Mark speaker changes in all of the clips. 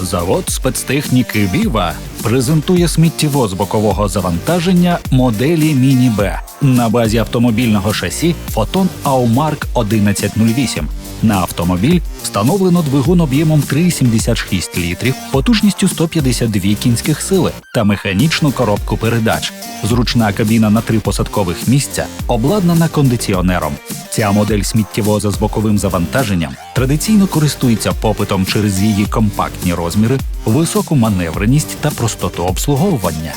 Speaker 1: Завод спецтехніки Віва презентує сміттєвоз бокового завантаження моделі Міні Б на базі автомобільного шасі Фотон Аумарк 1108. На автомобіль встановлено двигун об'ємом 3,76 літрів, потужністю 152 кінських сили та механічну коробку передач. Зручна кабіна на три посадкових місця обладнана кондиціонером. Ця модель сміттєвоза з боковим завантаженням традиційно користується попитом через її компактні розміри, високу маневреність та простоту обслуговування.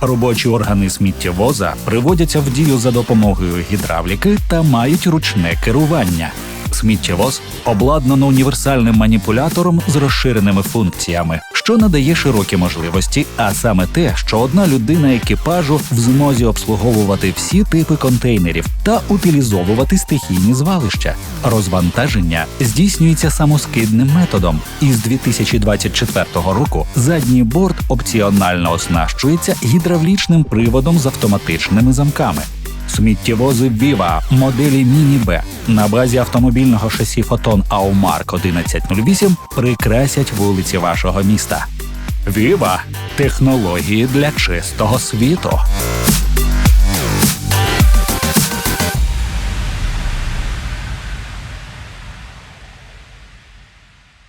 Speaker 1: Робочі органи сміттєвоза приводяться в дію за допомогою гідравліки та мають ручне керування. Сміттєвоз обладнано універсальним маніпулятором з розширеними функціями, що надає широкі можливості, а саме те, що одна людина екіпажу в змозі обслуговувати всі типи контейнерів та утилізовувати стихійні звалища. Розвантаження здійснюється самоскидним методом, і з 2024 року задній борт опціонально оснащується гідравлічним приводом з автоматичними замками. Сміттєвози Viva моделі Міні Б на базі автомобільного шасі Фотон Аумарк 1108 прикрасять вулиці вашого міста. Viva – технології для чистого світу.